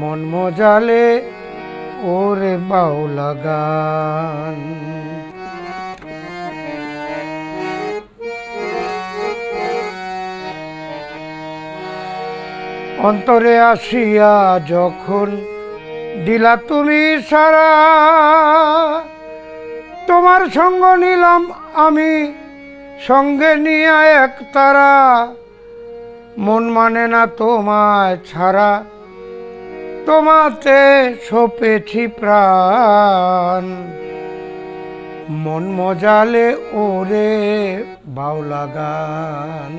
মন মজালে, ওরে বাউলা গান। অন্তরে আসিয়া যখন দিলা তুমি সারা, তোমার সঙ্গ নিলাম আমি, সঙ্গে নিয়ে এক তারা, মন মানে না তোমায় ছাড়া। তোমাতে সপেছি প্রাণ। মন মজালে ওরে বাউলা গান।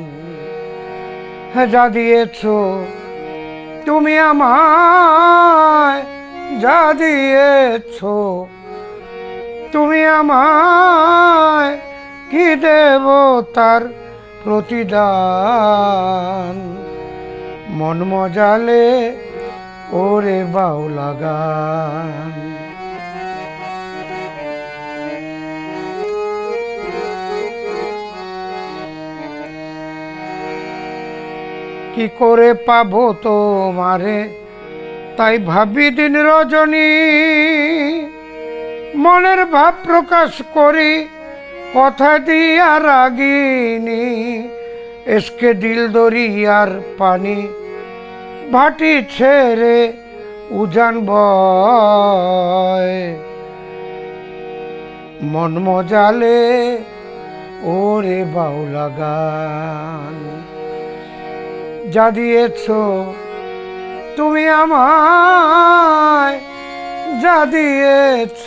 যা দিয়েছ তুমি আমায়, যা দিয়েছ তুমি আমায়, কি দেব তার প্রতিদান? মন মজালে ওরে বাউলা গান। কি করে পাবো তোমারে? তাই ভাবি দিন রজনী, মনের ভাব প্রকাশ করি, কথা দিয়া রাগিনী, এসকে দিল দরি দরিয়ার পানি ভাটি ছেড়ে উজান বয়। মন মজালে ওরে বাউলা গান। যা দিয়েছ তুমি আমায়, যা দিয়েছ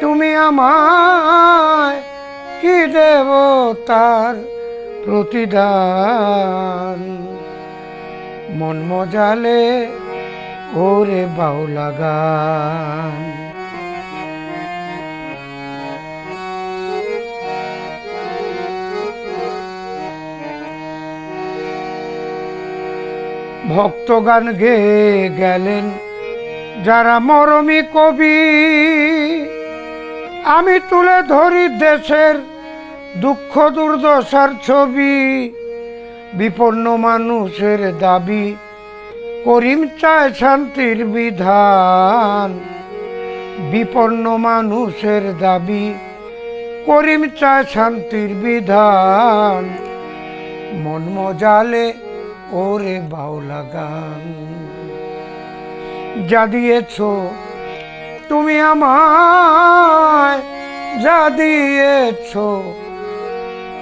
তুমি আমায়, কি দেব তার প্রতিদান? মন মজালে, ওরে বাউলা গান। ভক্তগান গেয়ে গেলেন যারা মরমী কবি, আমি তুলে ধরি দেশের দুঃখ দুর্দশার ছবি। বিপন্ন মানুষের দাবি করিম চায় শান্তির বিধান। বিপন্ন মানুষের দাবি করিম চায় শান্তির বিধান। মন মজালে ওরে বাউলা গান। যা দিয়েছ তুমি আমায়, যা দিয়েছ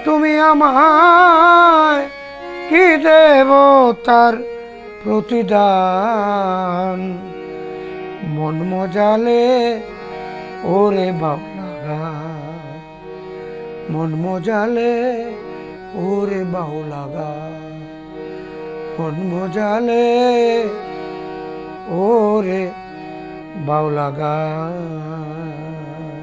তুমি আমায় কি দেব তার প্রতিদান? মন মজালে ওরে বাউলা গান মন মজালে ওরে বাউলা গান মন মজালে ওরে বাউলা গান